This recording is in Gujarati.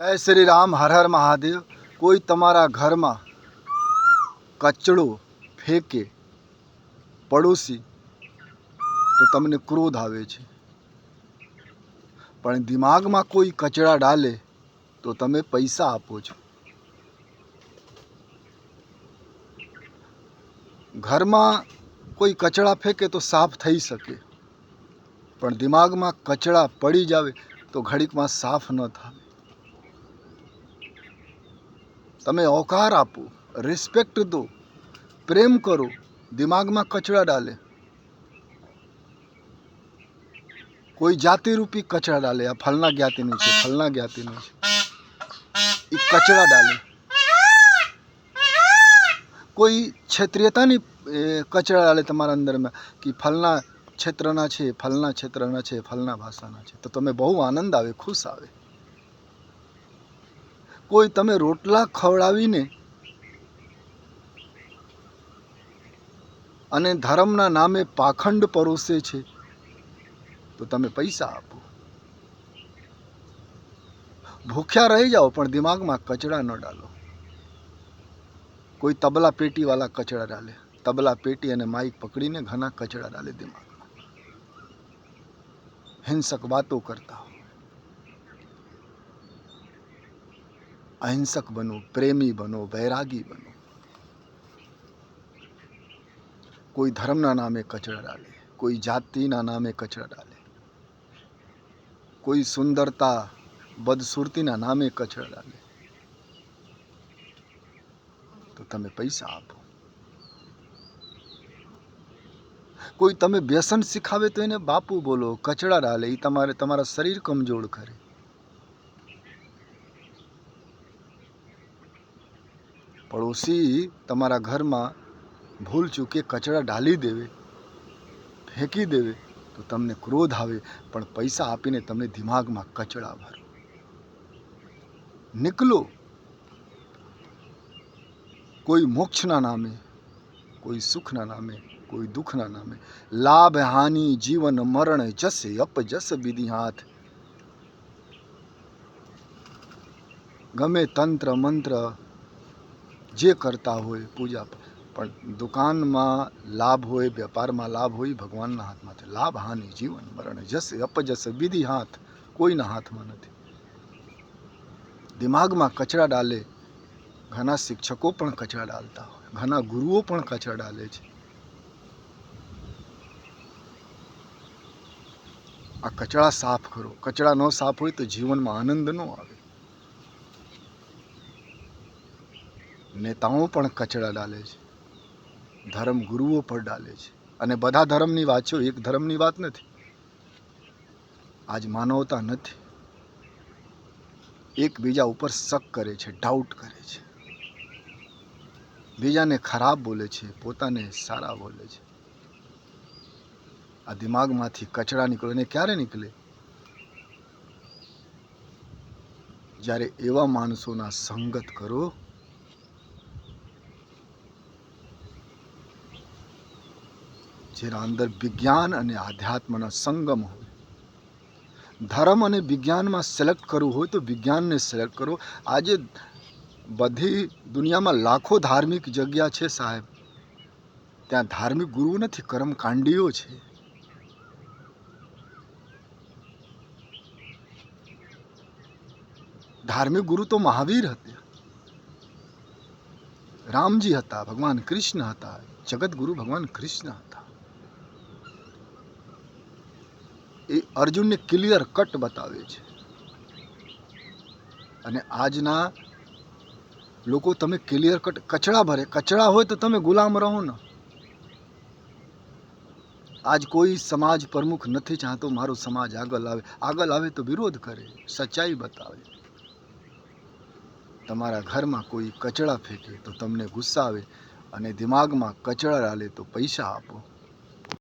જય શ્રી રામ, હર હર મહાદેવ. કોઈ તમારા ઘરમાં કચડો ફેંકે, પડોશી, તો તમને ક્રોધ આવે છે. પણ દિમાગમાં કોઈ કચડા ડાલે, તો તમે પૈસા આપો છો. ઘરમાં કોઈ કચડા ફેંકે, તો સાફ થઈ શકે. પણ દિમાગમાં કચડા પડી જાવે તો ઘડીકમાં સાફ ન થાય. તમે ઓકાર આપો રિસ્પેક્ટ દો, પ્રેમ કરો, દિમાગમાં કચરા ડાલે. કોઈ જાતિરૂપી કચરા ડાલે, આ ફલના જ્ઞાતિનું છે, ફલના જ્ઞાતિનું છે. એ કચરા ડાલે. કોઈ ક્ષેત્રીયતાની કચરા ડાલે તમારા અંદરમાં કે ફલના ક્ષેત્રના છે, ફલના ક્ષેત્રના છે, ફલના ભાષાના છે. તો તમે બહુ આનંદ આવે, ખુશ આવે. કોઈ તમે રોટલા ખવડાવીને અને ધર્મના નામે પાખંડ પરોસે છે, તો તમે પૈસા આપો. ભૂખ્યા રહી જાઓ, પણ દિમાગમાં કચડા ન ડાલો. કોઈ તબલા પેટીવાળા કચડા ડાલે. તબલા પેટી અને માઇક પકડીને ઘણા કચડા ડાલે દિમાગમાં. હિંસક વાતો કરતા હોય અહિંસક બનો, પ્રેમી બનો, વૈરાગી બનો. કોઈ ધર્મના નામે કચરા ડાલે, કોઈ જાતિના નામે કચરા ડાલે, કોઈ સુંદરતા, બદસુરતીના નામે કચરા ડાલે, તો તમે પૈસા આપો. કોઈ તમે વ્યસન શીખાવે તો એને બાપુ બોલો કચડા ડાલે એ તમારે, તમારા શરીર કમજોર કરે. પડોશી તમારા ઘરમાં ભૂલ ચૂકે કચરા ડાલી દેવે, ફેંકી દેવે, તો તમને ક્રોધ આવે, પણ પૈસા આપીને તમે દિમાગમાં કચડા ભરો. નીકળો. કોઈ મોક્ષના નામે, કોઈ સુખના નામે, કોઈ દુઃખના નામે, લાભ, હાનિ, જીવન, મરણ, જસે અપજસ વિધિ હાથ. ગમે તંત્ર, મંત્ર જે કરતા હોય પૂજા પણ દુકાનમાં લાભ હોય, વેપારમાં લાભ હોય ભગવાનના હાથમાં છે. લાભ હાનિ, જીવન મરણ, જશે અપજસ વિધિ હાથ કોઈના હાથમાં નથી. દિમાગમાં કચરા ડાલે, ઘણા શિક્ષકો પણ કચરા ડાલતા હોય, ઘણા ગુરુઓ પણ કચરા ડાલે છે. આ કચરા સાફ કરો. કચરા ન સાફ હોય તો જીવનમાં આનંદ ન આવે. નેતાઓ પણ કચરા ડાલે છે. ધર્મ ગુરુઓ પર ડાલે છે. અને બધા ધર્મની વાત છે એક ધર્મની વાત નથી. આજ માનવતા નથી. એકબીજા ઉપર શક કરે છે ડાઉટ કરે છે. બીજાને ખરાબ બોલે છે, પોતાને સારા બોલે છે. આ દિમાગમાંથી કચરા નીકળે અને ક્યારે નીકળે? જ્યારે એવા માણસોના સંગત કરો જેના અંદર વિજ્ઞાન અને આધ્યાત્મના સંગમ હોય. ધર્મ અને વિજ્ઞાનમાં સિલેક્ટ કરવું હોય તો વિજ્ઞાનને સિલેક્ટ કરો. આજે બધી દુનિયામાં લાખો ધાર્મિક જગ્યા છે સાહેબ. ત્યાં ધાર્મિક ગુરુ નથી, કર્મકાંડીઓ છે. ધાર્મિક ગુરુ તો મહાવીર હતા. રામજી હતા, ભગવાન કૃષ્ણ હતા. જગતગુરુ ભગવાન કૃષ્ણ હતા. એ અર્જુનને ક્લિયર કટ બતાવે છે. અને આજના લોકો તમે ક્લિયર કટ કચડા ભરે કચડા હોય તો તમે ગુલામ રહો ને. આજ કોઈ સમાજ પ્રમુખ નથી ચાહતો મારો સમાજ આગળ આવે. આગળ આવે તો વિરોધ કરે, સચ્ચાઈ બતાવે. તમારા ઘરમાં કોઈ કચડા ફેંકે તો તમને ગુસ્સા આવે અને દિમાગમાં કચડા રાલે તો પૈસા આપો.